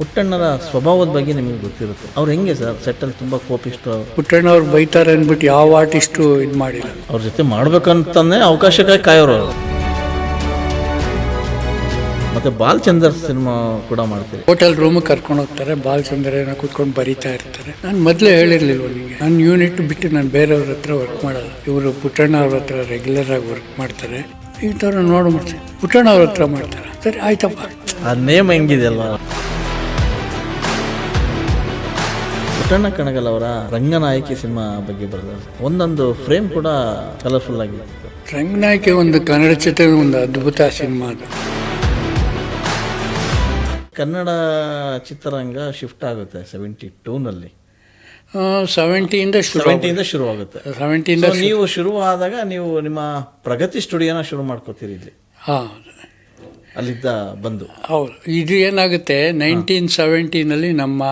ಪುಟ್ಟಣ್ಣರ ಸ್ವಭಾವದ ಬಗ್ಗೆ ನಿಮಗೆ ಗೊತ್ತಿರುತ್ತೆ. ಅವ್ರು ಹೆಂಗೆ ಸರ್? ಸೆಟ್ಟಲ್ಲಿ ತುಂಬ ಕೋಪಿಷ್ಟು ಪುಟ್ಟಣ್ಣವ್ರು ಬೈತಾರೆ ಅಂದ್ಬಿಟ್ಟು ಯಾವ ಆರ್ಟಿಸ್ಟು ಇದು ಮಾಡಿಲ್ಲ. ಅವ್ರ ಜೊತೆ ಮಾಡ್ಬೇಕಂತಾನೆ ಅವಕಾಶಕ್ಕಾಗಿ ಕಾಯೋರು ಅವರು. ಮತ್ತೆ ಬಾಲ್ಚಂದರ್ ಸಿನಿಮಾ ಕೂಡ ಮಾಡ್ತೀರಿ ಹೋಟೆಲ್ ರೂಮ್ ಕರ್ಕೊಂಡು ಹೋಗ್ತಾರೆ ಏನೋ ಕೂತ್ಕೊಂಡು ಬರೀತಾ ಇರ್ತಾರೆ. ನಾನು ಮೊದಲೇ ಹೇಳಿರ್ಲಿಲ್ವ ನಿಮಗೆ ನನ್ನ ಯೂನಿಟ್ ಬಿಟ್ಟು ನಾನು ಬೇರೆಯವ್ರ ಹತ್ರ ವರ್ಕ್ ಮಾಡಲ್ಲ. ಇವರು ಪುಟ್ಟಣ್ಣ ಅವ್ರ ಹತ್ರ ರೆಗ್ಯುಲರ್ ಆಗಿ ವರ್ಕ್ ಮಾಡ್ತಾರೆ. ಈ ಥರ ನೋಡ್ಬಿಡ್ತೀನಿ. ಪುಟ್ಟಣ್ಣ ಅವ್ರ ಹತ್ರ ಮಾಡ್ತಾರೆ. ಸರಿ ಆಯ್ತಪ್ಪ. ಆ ನೇಮ್ ಹೆಂಗಿದೆಯಲ್ವಾ ಪುಟ್ಟಣ್ಣ ಕಣಗಲ್ ಅವರ ರಂಗನಾಯಕಿ ಸಿನಿಮಾ ಬಗ್ಗೆ ಬರೆದ. ಒಂದೊಂದು ಫ್ರೇಮ್ ಕೂಡ ಕಲರ್ಫುಲ್ ಆಗಿತ್ತು ರಂಗನಾಯಕಿ ಒಂದು ಕನ್ನಡ ಚಿತ್ರ ಒಂದು ಅದ್ಭುತ ಸಿನಿಮಾ ಅದು. ಕನ್ನಡ ಚಿತ್ರರಂಗ ಶಿಫ್ಟ್ ಆಗುತ್ತೆ ಸೆವೆಂಟಿ ಟೂನಲ್ಲಿ ಸೆವೆಂಟಿಯಿಂದ ಸೆವೆಂಟಿಯಿಂದ ಶುರು ಆಗುತ್ತೆ. ಸೆವೆಂಟಿಯಿಂದ ನೀವು ಶುರು. ಆದಾಗ ನೀವು ನಿಮ್ಮ ಪ್ರಗತಿ ಸ್ಟುಡಿಯೋನ ಶುರು ಮಾಡ್ಕೋತೀರಿ ಇಲ್ಲಿ. ಹಾಂ ಅಲ್ಲಿದ್ದ ಬಂದು. ಹೌದು. ಇದು ಏನಾಗುತ್ತೆ ನೈನ್ಟೀನ್ ಸೆವೆಂಟೀನಲ್ಲಿ ನಮ್ಮ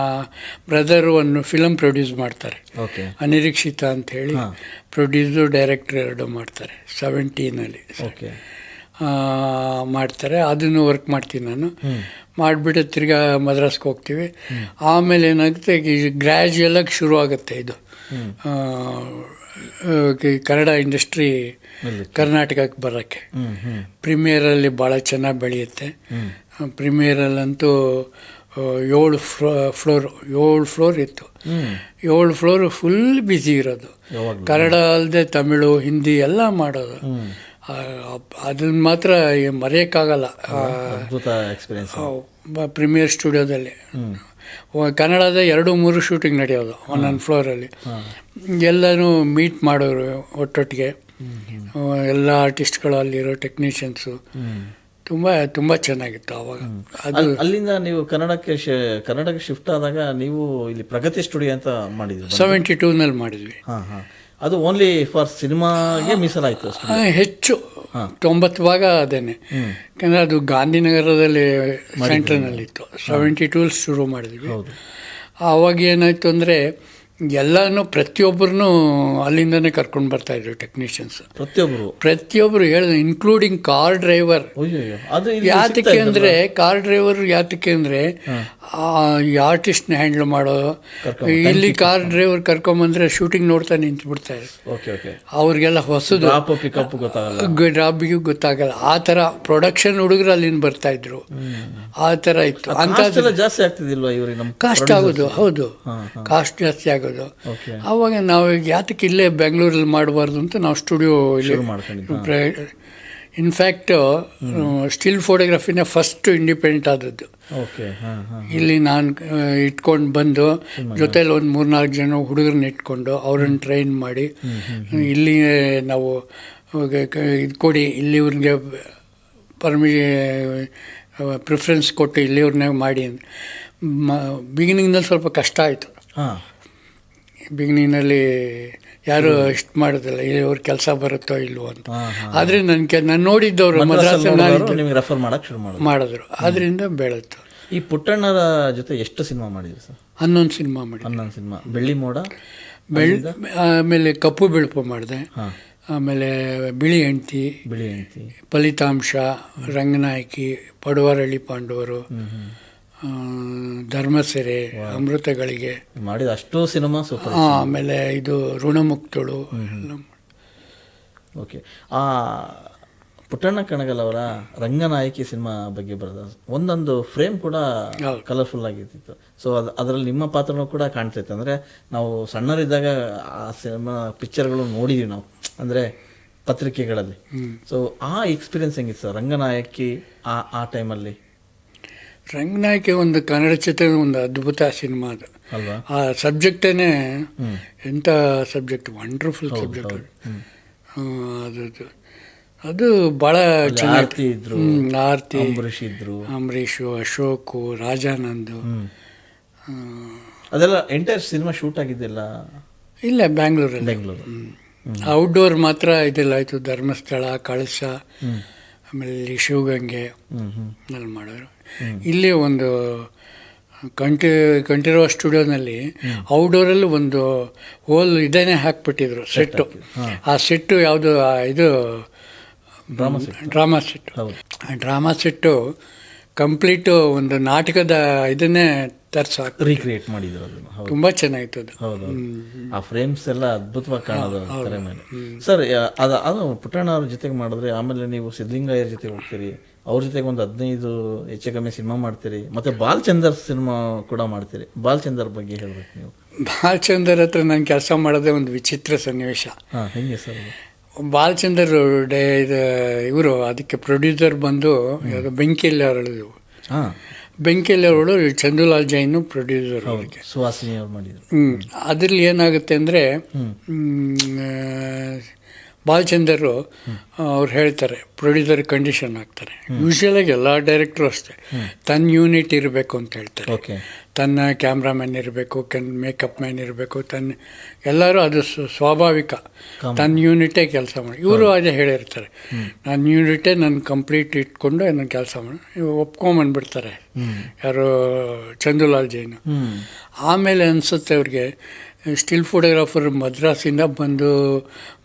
ಬ್ರದರ್ ಒಂದು ಫಿಲಮ್ ಪ್ರೊಡ್ಯೂಸ್ ಮಾಡ್ತಾರೆ. ಓಕೆ ಅನಿರೀಕ್ಷಿತ ಅಂತ ಹೇಳಿ ಪ್ರೊಡ್ಯೂಸು ಡೈರೆಕ್ಟರ್ ಎರಡು ಮಾಡ್ತಾರೆ ಸೆವೆಂಟೀನಲ್ಲಿ ಓಕೆ ಮಾಡ್ತಾರೆ. ಅದನ್ನು ವರ್ಕ್ ಮಾಡ್ತೀನಿ ನಾನು. ಮಾಡಿಬಿಟ್ಟು ತಿರ್ಗಾ ಮದ್ರಾಸ್ಗೆ ಹೋಗ್ತೀವಿ. ಆಮೇಲೆ ಏನಾಗುತ್ತೆ ಗ್ರ್ಯಾಜುಯಲಾಗಿ ಶುರು ಆಗುತ್ತೆ ಇದು. ಕನ್ನಡ ಇಂಡಸ್ಟ್ರಿ ಕರ್ನಾಟಕಕ್ಕೆ ಬರೋಕ್ಕೆ. ಪ್ರೀಮಿಯರಲ್ಲಿ ಭಾಳ ಚೆನ್ನಾಗಿ ಬೆಳೆಯುತ್ತೆ. ಪ್ರೀಮಿಯರಲ್ಲಂತೂ ಏಳು ಫ್ಲೋ ಫ್ಲೋರ್ ಏಳು ಫ್ಲೋರ್ ಇತ್ತು. ಏಳು ಫ್ಲೋರ್ ಫುಲ್ ಬ್ಯುಸಿ ಇರೋದು. ಕನ್ನಡ ಅಲ್ಲದೆ ತಮಿಳು ಹಿಂದಿ ಎಲ್ಲ ಮಾಡೋದು. ಅದನ್ನ ಮಾತ್ರ ಮರೆಯೋಕ್ಕಾಗಲ್ಲ. ಎಕ್ಸ್ಪೀರಿಯನ್ಸ್ ಪ್ರೀಮಿಯರ್ ಸ್ಟುಡಿಯೋದಲ್ಲಿ. ಕನ್ನಡದ ಎರಡು ಮೂರು ಶೂಟಿಂಗ್ ನಡೆಯೋದು ಒಂದೊಂದು ಫ್ಲೋರಲ್ಲಿ ಎಲ್ಲನೂ ಮೀಟ್ ಮಾಡೋರು ಒಟ್ಟೊಟ್ಟಿಗೆ. ಎಲ್ಲ ಆರ್ಟಿಸ್ಟ್ಗಳು ಅಲ್ಲಿರೋ ಟೆಕ್ನಿಷಿಯನ್ಸು ತುಂಬ ತುಂಬ ಚೆನ್ನಾಗಿತ್ತು ಅವಾಗ. ಅದು ಅಲ್ಲಿಂದ ನೀವು ಕನ್ನಡಕ್ಕೆ ಕನ್ನಡಕ್ಕೆ ಶಿಫ್ಟ್ ಆದಾಗ ನೀವು ಇಲ್ಲಿ ಪ್ರಗತಿ ಸ್ಟುಡಿಯೋ ಅಂತ ಮಾಡಿದ್ವಿ ಸೆವೆಂಟಿ ಟೂನಲ್ಲಿ ಮಾಡಿದ್ವಿ. ಹಾ ಹಾ. ಅದು ಓನ್ಲಿ ಫಾರ್ ಸಿನಿಮಾಗೆ ಮೀಸಲಾಯಿತು ಅಷ್ಟೇ. ಹೆಚ್ಚು. ತೊಂಬತ್ತು ಭಾಗ ಅದೇನೆ. ಯಾಕಂದರೆ ಅದು ಗಾಂಧಿನಗರದಲ್ಲಿ ಸೆಂಟ್ರ್ನಲ್ಲಿತ್ತು ಸೆವೆಂಟಿ ಟೂಲ್ ಶುರು ಮಾಡಿದ್ವಿ. ಆವಾಗ ಏನಾಯಿತು ಅಂದರೆ ಎಲ್ಲನೂ ಪ್ರತಿಯೊಬ್ಬರನ್ನೂ ಅಲ್ಲಿಂದನೇ ಕರ್ಕೊಂಡು ಬರ್ತಾ ಇದ್ರು ಟೆಕ್ನಿಷಿಯನ್ಸ್ ಪ್ರತಿಯೊಬ್ಬರು ಪ್ರತಿಯೊಬ್ಬರು ಹೇಳಿದ್ರು ಇನ್ಕ್ಲೂಡಿಂಗ್ ಕಾರ್ ಡ್ರೈವರ್ ಯಾತಕ್ಕೆ ಅಂದರೆ ಕಾರ್ ಡ್ರೈವರ್ ಯಾತಕ್ಕೆ ಅಂದರೆ ಈ ಆರ್ಟಿಸ್ಟ್ನ ಹ್ಯಾಂಡಲ್ ಮಾಡೋ ಇಲ್ಲಿ ಕಾರ್ ಡ್ರೈವರ್ ಕರ್ಕೊಂಬಂದ್ರೆ ಶೂಟಿಂಗ್ ನೋಡ್ತಾ ನಿಂತು ಬಿಡ್ತಾರೆ ಓಕೆ ಓಕೆ ಅವ್ರಿಗೆಲ್ಲ ಹೊಸದು. ಡ್ರಾಪ್ ಪಿಕಪ್ ಗೊತ್ತಾಗಲ್ಲ. ಆ ಥರ ಪ್ರೊಡಕ್ಷನ್ ಹುಡುಗರು ಅಲ್ಲಿಂದ ಬರ್ತಾ ಇದ್ರು. ಆ ಥರ ಇತ್ತು. ಅಂತ ಜಾಸ್ತಿ ಆಗ್ತಿದಿಲ್ವಾ ಇವ್ರಿಗೆ ಕಾಸ್ಟ್ ಆಗೋದು ಹೌದು. ಕಾಸ್ಟ್ ಜಾಸ್ತಿ ಆಗೋದು. ಓಕೆ ಅವಾಗ ನಾವು ಈಗ ಯಾತಕ್ಕೆ ಇಲ್ಲೇ ಬೆಂಗಳೂರಲ್ಲಿ ಮಾಡಬಾರ್ದು ಅಂತ ನಾವು ಸ್ಟುಡಿಯೋ ಇಲ್ಲಿ ಇನ್ಫ್ಯಾಕ್ಟ್ ಸ್ಟಿಲ್ ಫೋಟೋಗ್ರಫಿನೇ ಫಸ್ಟ್ ಇಂಡಿಪೆಂಡೆಂಟ್ ಆದದ್ದು. ಇಲ್ಲಿ ನಾನು ಇಟ್ಕೊಂಡು ಬಂದು ಜೊತೇಲಿ ಒಂದು ಮೂರ್ನಾಲ್ಕು ಜನ ಹುಡುಗರನ್ನ ಇಟ್ಕೊಂಡು ಅವ್ರನ್ನ ಟ್ರೈನ್ ಮಾಡಿ ಇಲ್ಲಿ ನಾವು ಇದು ಕೊಡಿ ಇಲ್ಲಿವ್ರಿಗೆ ಪರ್ಮಿ ಪ್ರಿಫರೆನ್ಸ್ ಕೊಟ್ಟು ಇಲ್ಲಿವ್ರನ್ನೇ ಮಾಡಿ ಬಿಗಿನಿಂಗ್ನಲ್ಲಿ ಸ್ವಲ್ಪ ಕಷ್ಟ ಆಯಿತು. ಬಿಗಿನಿಂಗ್ನಲ್ಲಿ ಯಾರು ಇಷ್ಟು ಮಾಡೋದಿಲ್ಲ ಇವ್ರ ಕೆಲಸ ಬರುತ್ತೋ ಇಲ್ವೋ ಅಂತ. ಆದರೆ ನನ್ನ ಕೆ ನಾನು ನೋಡಿದ್ದವರು ನಾನಿದ್ದು ನಿಮಗೆ ರೆಫರ್ ಮಾಡಕ್ ಶುರು ಮಾಡೋದು ಮಾಡಿದ್ರು. ಅದರಿಂದ ಬೆಳೆತು. ಈ ಪುಟ್ಟಣ್ಣರ ಜೊತೆ ಎಷ್ಟು ಸಿನಿಮಾ ಮಾಡಿದ್ರು ಸರ್? ಹನ್ನೊಂದು ಸಿನಿಮಾ ಮಾಡಿ ಹನ್ನೊಂದು ಸಿನಿಮಾ. ಬೆಳ್ಳಿ ಮೋಡ? ಬೆಳ್ ಆಮೇಲೆ ಕಪ್ಪು ಬೆಳಪು ಮಾಡಿದೆ. ಆಮೇಲೆ ಬಿಳಿ ಹೆಂಡತಿ ಬಿಳಿ ಹೆಂಡತಿ. ಫಲಿತಾಂಶ ರಂಗನಾಯಕಿ ಪಡುವರಳ್ಳಿ ಪಾಂಡವರು. ಧರ್ಮಸೆರೆ ಅಮೃತಗಳಿಗೆ. ಮಾಡಿದ ಅಷ್ಟು ಸಿನಿಮಾ ಸೂಪರ್ ಆಮೇಲೆ ಇದು ಋಣಮುಕ್ತಳು. ಓಕೆ. ಆ ಪುಟ್ಟಣ್ಣ ಕಣಗಲ್ ಅವರ ರಂಗನಾಯಕಿ ಸಿನಿಮಾ ಬಗ್ಗೆ ಬರೆದ ಒಂದೊಂದು ಫ್ರೇಮ್ ಕೂಡ. ಕಲರ್ಫುಲ್ ಆಗಿರ್ತಿತ್ತು. ಸೊ ಅದು ಅದರಲ್ಲಿ ನಿಮ್ಮ ಪಾತ್ರನೂ ಕೂಡ ಕಾಣ್ತೈತೆ ಅಂದರೆ ನಾವು ಸಣ್ಣರಿದ್ದಾಗ ಆ ಸಿನಿಮಾ ಪಿಕ್ಚರ್ಗಳು ನೋಡಿದೀವಿ ನಾವು. ಅಂದರೆ ಪತ್ರಿಕೆಗಳಲ್ಲಿ. ಸೊ ಆ ಎಕ್ಸ್ಪೀರಿಯನ್ಸ್ ಹೆಂಗಿತ್ತು ಸರ್ ರಂಗನಾಯಕಿ ಆ ಆ ಟೈಮಲ್ಲಿ ರಂಗನಾಯಕಿ ಒಂದು ಕನ್ನಡ ಚಿತ್ರ ಒಂದು ಅದ್ಭುತ ಸಿನಿಮಾ ಅದು. ಆ ಸಬ್ಜೆಕ್ಟೇನೆ ಎಂಥ ಸಬ್ಜೆಕ್ಟ್? ವಂಡರ್ಫುಲ್ ಸಬ್ಜೆಕ್ಟ್ ಅದು. ಅದು ಭಾಳ ಚೆನ್ನಾಗಿ ಆರ್ತಿ ಇದ್ರು ಆರ್ತಿ ಅಂಬರೀಷ್ ಅಶೋಕ್ ರಾಜಾನಂದು. ಅದೆಲ್ಲ ಎಂಟೈರ್ ಸಿನಿಮಾ ಶೂಟ್ ಆಗಿದ್ದಿಲ್ಲ ಇಲ್ಲ ಬ್ಯಾಂಗ್ಳೂರಲ್ಲಿ. ಬೆಂಗಳೂರು ಔಟ್ಡೋರ್ ಮಾತ್ರ ಇದೆಲ್ಲ ಆಯಿತು ಧರ್ಮಸ್ಥಳ ಕಳಸ ಆಮೇಲೆ ಶಿವಗಂಗೆ ಅಲ್ಲಿ ಮಾಡೋರು. ಇಲ್ಲಿ ಒಂದು ಕಂಟಿ ಕಂಠೀರವ ಸ್ಟುಡಿಯೋನಲ್ಲಿ ಔಟ್ಡೋರಲ್ಲಿ ಒಂದು ಹೋಲ್ ಇದನ್ನೇ ಹಾಕ್ಬಿಟ್ಟಿದ್ರು ಸೆಟ್ಟು ಆ ಸೆಟ್ಟು ಯಾವುದು ಇದು ಡ್ರಾಮಾ ಸೆಟ್ಟು ಆ ಡ್ರಾಮಾ ಸೆಟ್ಟು ಕಂಪ್ಲೀಟು ಒಂದು ನಾಟಕದ ಇದನ್ನೇ ತರ್ಸಾಕ್ ರೀಕ್ರಿಯೇಟ್ ಮಾಡಿದ್ರು ಅದನ್ನು. ಹೌದು. ತುಂಬ ಚೆನ್ನಾಗಿತ್ತು ಅದು. ಆ ಫ್ರೇಮ್ಸ್ ಎಲ್ಲ ಅದ್ಭುತವಾಗಿ ಕಾಣೋದು ಸರ್ ಅದು ಅದು ಪುಟ್ಟಣ್ಣ ಅವ್ರ ಜೊತೆಗೆ ಮಾಡಿದ್ರೆ ಆಮೇಲೆ ನೀವು ಸಿದ್ಧಲಿಂಗಯ್ಯರ ಜೊತೆ ಹೋಗ್ತೀರಿ ಅವ್ರ ಜೊತೆಗೆ ಒಂದು ಹದಿನೈದು ಹೆಚ್ಚು ಕಮ್ಮಿ ಸಿನಿಮಾ ಮಾಡ್ತೀರಿ. ಮತ್ತೆ ಬಾಲ್ಚಂದರ್ ಸಿನಿಮಾ ಕೂಡ ಮಾಡ್ತೀರಿ. ಬಾಲ್ಚಂದರ್ ಬಗ್ಗೆ ಹೇಳ್ಬೇಕು ನೀವು. ಬಾಲ್ಚಂದರ್ ಹತ್ರ ನಾನು ಕೆಲಸ ಮಾಡೋದೇ ಒಂದು ವಿಚಿತ್ರ ಸನ್ನಿವೇಶ. ಹಾಂ ಹೆಂಗೆ ಸರ್? ಬಾಲಚಂದರ್ ಡೇ ಇದು ಇವರು ಅದಕ್ಕೆ ಪ್ರೊಡ್ಯೂಸರ್ ಬಂದು ಯಾವುದು ಬೆಂಕಿಯಲ್ಲಿ ಅರಳಿದು ಹಾಂ. ಬೆಂಕಿಯಲ್ಲಿ ಅವಳು ಚಂದುಲಾಲ್ ಜೈನು ಪ್ರೊಡ್ಯೂಸರ್ ಅವರಿಗೆ. ಸುಹಾಸಿನಿ ಅವ್ರು ಮಾಡಿದ್ರು. ಹ್ಞೂ ಅದ್ರಲ್ಲಿ ಏನಾಗುತ್ತೆ ಅಂದರೆ ಬಾಲಚಂದರು ಅವ್ರು ಹೇಳ್ತಾರೆ ಪ್ರೊಡ್ಯೂಸರ್ ಕಂಡೀಷನ್ ಆಗ್ತಾರೆ. ಯೂಶ್ವಲಾಗಿ ಎಲ್ಲ ಡೈರೆಕ್ಟ್ರು ಅಷ್ಟೇ. ತನ್ನ ಯೂನಿಟ್ ಇರಬೇಕು ಅಂತ ಹೇಳ್ತಾರೆ. ತನ್ನ ಕ್ಯಾಮ್ರಾಮ್ಯಾನ್ ಇರಬೇಕು ಕೆನ್ ಮೇಕಪ್ ಮ್ಯಾನ್ ಇರಬೇಕು ತನ್ನ ಎಲ್ಲರೂ ಅದು ಸ್ವ- ಸ್ವಾಭಾವಿಕ. ತನ್ನ ಯೂನಿಟೇ ಕೆಲಸ ಮಾಡಿ ಇವರು ಅದೇ ಹೇಳಿರ್ತಾರೆ. ನನ್ನ ಯೂನಿಟೇ ನನ್ನ ಕಂಪ್ಲೀಟ್ ಇಟ್ಕೊಂಡು ನನ್ನ ಕೆಲಸ ಮಾಡಿ ಇವ್ರು ಒಪ್ಕೊಂಬಂದ್ಬಿಡ್ತಾರೆ ಯಾರು ಚಂದುಲಾಲ್ ಜೈನ್. ಆಮೇಲೆ ಅನಿಸುತ್ತೆ ಅವ್ರಿಗೆ ಸ್ಟಿಲ್ ಫೋಟೋಗ್ರಾಫರ್ ಮದ್ರಾಸಿಂದ ಬಂದು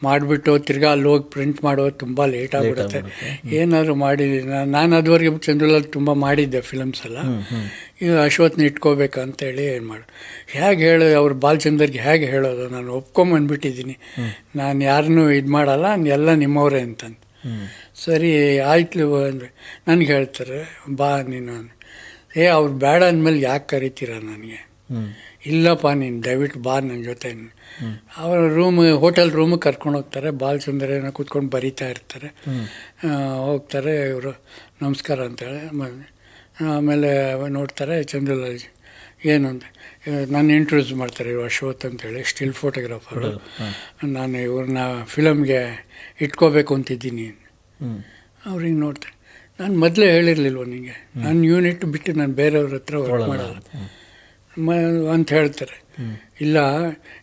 ಮಾಡಿಬಿಟ್ಟು ತಿರ್ಗಾ ಅಲ್ಲಿ ಹೋಗಿ ಪ್ರಿಂಟ್ ಮಾಡೋದು ತುಂಬ ಲೇಟ್ ಆಗಿಬಿಡುತ್ತೆ. ಏನಾದರೂ ಮಾಡಿದ್ದೀನಿ ನಾನು ಅದುವರೆಗೆ ಚಂದ್ರಲಾಲ್ ತುಂಬ ಮಾಡಿದ್ದೆ ಫಿಲಮ್ಸ್ ಎಲ್ಲ. ಇದು ಅಶ್ವತ್ನ ಇಟ್ಕೋಬೇಕಂತೇಳಿ ಏನು ಮಾಡಿ. ಹೇಗೆ ಹೇಳೋ ಅವ್ರು ಬಾಲ್ಚಂದ್ರಿಗೆ ಹೇಗೆ ಹೇಳೋದು? ನಾನು ಒಪ್ಕೊಂಬಂದ್ಬಿಟ್ಟಿದ್ದೀನಿ. ನಾನು ಯಾರನ್ನೂ ಇದು ಮಾಡಲ್ಲ ಎಲ್ಲ ನಿಮ್ಮವರೇ ಅಂತಂದು. ಸರಿ ಆಯ್ತು ಅಂದರೆ ನನಗೆ ಹೇಳ್ತಾರೆ ಬಾ ನೀನು ಏ ಅವ್ರು ಬೇಡ ಅಂದಮೇಲೆ ಯಾಕೆ ಕರಿತೀರ ನನಗೆ? ಇಲ್ಲಪ್ಪ ನೀನು ದಯವಿಟ್ಟು ಬಾ ನನ್ನ ಜೊತೆ. ಅವರ ರೂಮ್ ಹೋಟೆಲ್ ರೂಮಿಗೆ ಕರ್ಕೊಂಡು ಹೋಗ್ತಾರೆ. ಏನೋ ಕೂತ್ಕೊಂಡು ಬರಿತಾ ಇರ್ತಾರೆ. ಹೋಗ್ತಾರೆ ಇವರು. ನಮಸ್ಕಾರ ಅಂತೇಳಿ ಆಮೇಲೆ ನೋಡ್ತಾರೆ ಚಂದ್ರಲಾಲ್ ಏನು ಅಂತ. ನಾನು ಇಂಟ್ರೊಡ್ಯೂಸ್ ಮಾಡ್ತಾರೆ ಇವರು ಅಶ್ವಥ್ ಅಂತೇಳಿ ಸ್ಟಿಲ್ ಫೋಟೋಗ್ರಾಫರು ನಾನು ಇವ್ರನ್ನ ಫಿಲಮ್ಗೆ ಇಟ್ಕೋಬೇಕು ಅಂತಿದ್ದೀನಿ. ಅವ್ರಿಗೆ ನೋಡ್ತಾರೆ. ನಾನು ಮೊದಲೇ ಹೇಳಿರಲಿಲ್ವ ನಿಮಗೆ ನನ್ನ ಯೂನಿಟ್ ಬಿಟ್ಟು ನಾನು ಬೇರೆಯವ್ರ ಹತ್ರ ವರ್ಕ್ ಮಾಡಲ್ಲ. ಮ ಅಂತ ಹೇಳ್ತಾರೆ. ಇಲ್ಲ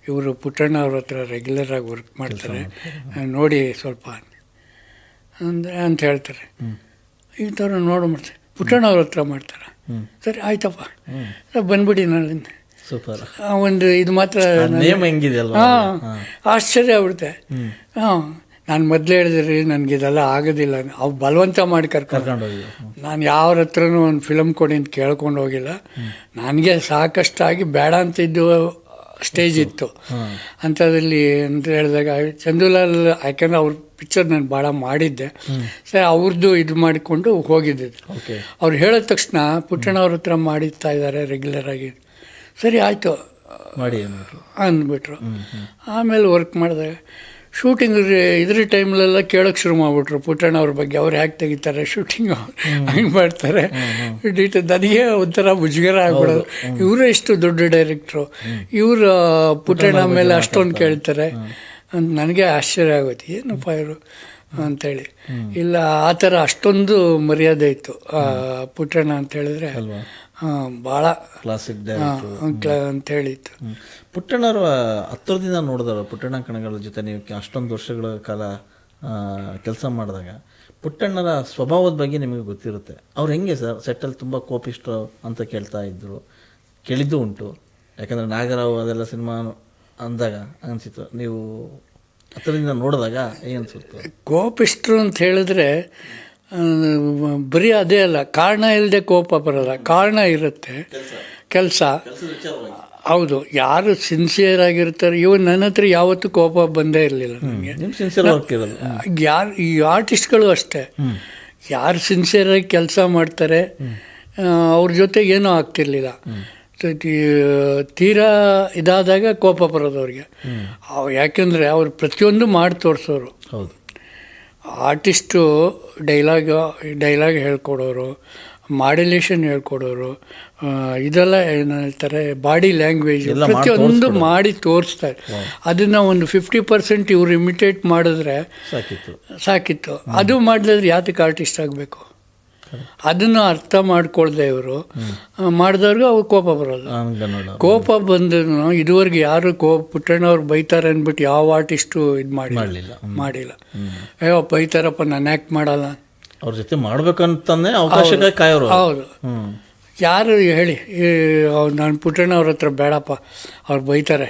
ಇವರು ಪುಟ್ಟಣ್ಣ ಅವ್ರ ಹತ್ರ ರೆಗ್ಯುಲರ್ ಆಗಿ ವರ್ಕ್ ಮಾಡ್ತಾರೆ. ನೋಡಿ ಸ್ವಲ್ಪ ಅಂದರೆ ಅಂತ ಹೇಳ್ತಾರೆ. ಈ ಥರ ನೋಡು ಮಾಡ್ತಾರೆ ಪುಟ್ಟಣ್ಣ ಅವ್ರ ಹತ್ರ ಮಾಡ್ತಾರೆ. ಸರಿ ಆಯ್ತಪ್ಪ. ಬಂದ್ಬಿಡಿ ನಾನು ಸೂಪರ್. ಒಂದು ಇದು ಮಾತ್ರ ನೇಮ್ ಹೆಂಗಿದೆ ಹಾಂ ಆಶ್ಚರ್ಯ ಆಗ್ಬಿಡುತ್ತೆ. ಹಾಂ ನಾನು ಮೊದಲೇ ಹೇಳಿದ್ರಿ ನನಗೆ ಇದೆಲ್ಲ ಆಗೋದಿಲ್ಲ. ಅವು ಬಲವಂತ ಮಾಡಿ ಕರ್ಕೊಂಡು ನಾನು ಯಾರ ಹತ್ರನೂ ಒಂದು ಫಿಲಮ್ ಕೊಡಿ ಅಂತ ಕೇಳ್ಕೊಂಡು ಹೋಗಿಲ್ಲ. ನನಗೆ ಸಾಕಷ್ಟಾಗಿ ಬೇಡ ಅಂತಿದ್ದು ಸ್ಟೇಜ್ ಇತ್ತು. ಅಂಥದ್ರಲ್ಲಿ ಅಂತ ಹೇಳಿದಾಗ ಚಂದುಲಾಲ್ ಯಾಕೆಂದ್ರೆ ಅವ್ರ ಪಿಕ್ಚರ್ ನಾನು ಭಾಳ ಮಾಡಿದ್ದೆ. ಸರಿ ಅವ್ರದ್ದು ಇದು ಮಾಡಿಕೊಂಡು ಹೋಗಿದ್ದೆ. ಅವ್ರು ಹೇಳಿದ ತಕ್ಷಣ ಪುಟ್ಟಣ್ಣ ಅವ್ರ ಹತ್ರ ಮಾಡಿಸ್ತಾ ಇದ್ದಾರೆ ರೆಗ್ಯುಲರ್ ಆಗಿ. ಸರಿ ಆಯಿತು. ಅಂದ್ಬಿಟ್ರು. ಆಮೇಲೆ ವರ್ಕ್ ಮಾಡಿದಾಗ ಶೂಟಿಂಗ್ ಇದ್ರ ಟೈಮ್ಲೆಲ್ಲ ಕೇಳೋಕೆ ಶುರು ಮಾಡಿಬಿಟ್ರು. ಪುಟ್ಟಣ್ಣ ಅವ್ರ ಬಗ್ಗೆ. ಅವ್ರು ಹ್ಯಾಕ್ ತೆಗಿತಾರೆ ಶೂಟಿಂಗ್? ಹಂಗೆ ಮಾಡ್ತಾರೆ. ಡೀಟ್ ನನಗೆ ಒಂಥರ ಮುಜುಗರ ಆಗ್ಬಿಡೋದು. ಇವರು ಎಷ್ಟು ದೊಡ್ಡ ಡೈರೆಕ್ಟ್ರು. ಇವರು ಪುಟ್ಟಣ್ಣ ಮೇಲೆ ಅಷ್ಟೊಂದು ಕೇಳ್ತಾರೆ. ಅಂತ ನನಗೆ ಆಶ್ಚರ್ಯ ಆಗುತ್ತೆ ಏನಪ್ಪ ಇವರು? ಅಂತೇಳಿ. ಇಲ್ಲ ಆ ಥರ ಅಷ್ಟೊಂದು ಮರ್ಯಾದೆ ಇತ್ತು. ಪುಟ್ಟಣ್ಣ ಅಂತ ಹೇಳಿದ್ರೆ ಭಾಳ ಕ್ಲಾಸಿಕ್ ಡೈರೆಕ್ಟರ್ ಅಂತ ಹೇಳಿತ್ತು ಪುಟ್ಟಣ್ಣರು ಹತ್ತಿರದಿಂದ ನೋಡಿದಾರ ಪುಟ್ಟಣ್ಣ ಕಣಗಳ ಜೊತೆ ನೀವು ಅಷ್ಟೊಂದು ವರ್ಷಗಳ ಕಾಲ ಕೆಲಸ ಮಾಡಿದಾಗ? ಪುಟ್ಟಣ್ಣರ ಸ್ವಭಾವದ ಬಗ್ಗೆ ನಿಮಗೆ ಗೊತ್ತಿರುತ್ತೆ. ಅವ್ರು ಹೆಂಗೆ ಸರ್ ಸೆಟ್ಟಲ್ಲಿ ತುಂಬ ಕೋಪಿಸ್ಟ್ರು ಅಂತ ಕೇಳ್ತಾ ಇದ್ರು? ಕೇಳಿದ್ದು ಉಂಟು. ಯಾಕಂದ್ರೆ ನಾಗರಾವ್ ಅದೆಲ್ಲ ಸಿನಿಮಾ ಅಂದಾಗ ಅನಿಸಿತು ನೀವು ಹತ್ತಿರದಿಂದ ನೋಡಿದಾಗ ಏನು ಕೋಪಿಷ್ಟರು ಅಂತ ಹೇಳಿದ್ರೆ ಬರೀ ಅದೇ ಅಲ್ಲ ಕಾರಣ ಇಲ್ಲದೆ ಕೋಪ ಬರಲ್ಲ ಕಾರಣ ಇರುತ್ತೆ. ಕೆಲಸ. ಹೌದು ಯಾರು ಸಿನ್ಸಿಯರ್ ಆಗಿರ್ತಾರೆ ಇವನ್ ನನ್ನ ಹತ್ರ ಯಾವತ್ತೂ ಕೋಪ ಬಂದೇ ಇರಲಿಲ್ಲ ನನಗೆ. ಯಾರು ಈ ಆರ್ಟಿಸ್ಟ್ಗಳು ಅಷ್ಟೇ. ಯಾರು ಸಿನ್ಸಿಯರ್ ಆಗಿ ಕೆಲಸ ಮಾಡ್ತಾರೆ ಅವ್ರ ಜೊತೆ ಏನೂ ಆಗ್ತಿರ್ಲಿಲ್ಲ. ತೀರಾ ಇದಾದಾಗ ಕೋಪ ಬರೋದು ಅವ್ರಿಗೆ ಅವ್ ಯಾಕೆಂದರೆ ಅವ್ರು ಪ್ರತಿಯೊಂದು ಮಾಡಿ ತೋರಿಸೋರು. ಹೌದು. ಆರ್ಟಿಸ್ಟು ಡೈಲಾಗ್ ಡೈಲಾಗ್ ಹೇಳ್ಕೊಡೋರು ಮಾಡ್ಯುಲೇಷನ್ ಹೇಳ್ಕೊಡೋರು ಇದೆಲ್ಲ ಏನು ಹೇಳ್ತಾರೆ ಬಾಡಿ ಲ್ಯಾಂಗ್ವೇಜ್ ಪ್ರತಿಯೊಂದು ಮಾಡಿ ತೋರಿಸ್ತಾರೆ. ಅದನ್ನು ಒಂದು ಫಿಫ್ಟಿ ಪರ್ಸೆಂಟ್ ಇವ್ರು ಇಮಿಟೇಟ್ ಮಾಡಿದ್ರೆ ಸಾಕಿತ್ತು. ಸಾಕಿತ್ತು. ಅದು ಮಾಡಿದ್ರೆ ಯಾತಕ್ಕೆ ಆರ್ಟಿಸ್ಟ್ ಆಗಬೇಕು? ಅದನ್ನು ಅರ್ಥ ಮಾಡ್ಕೊಳ್ದೆ ಇವರು. ಮಾಡಿದವ್ರಿಗೆ ಅವ್ರು ಕೋಪ ಬರೋದು ಕೋಪ ಬಂದನು ಇದುವರೆಗೆ ಯಾರು ಕೋಪ ಪುಟ್ಟಣ್ಣವ್ರು ಬೈತಾರೆ ಅಂದ್ಬಿಟ್ಟು ಯಾವ ಆರ್ಟಿಸ್ಟು ಇದು ಮಾಡಿ ಮಾಡಿಲ್ಲ. ಅಯ್ಯೋ ಬೈತಾರಪ್ಪ ನಾನು ಯಾಕೆ ಮಾಡಲ್ಲ. ಅವ್ರ ಜೊತೆ ಮಾಡ್ಬೇಕಂತಾನೆ ಅವಕಾಶ ಕಾಯೋರು ಹೌದು. ಯಾರು ಹೇಳಿ ನಾನು ಪುಟ್ಟಣ್ಣ ಅವ್ರ ಹತ್ರ ಬೇಡಪ್ಪ ಅವ್ರು ಬೈತಾರೆ.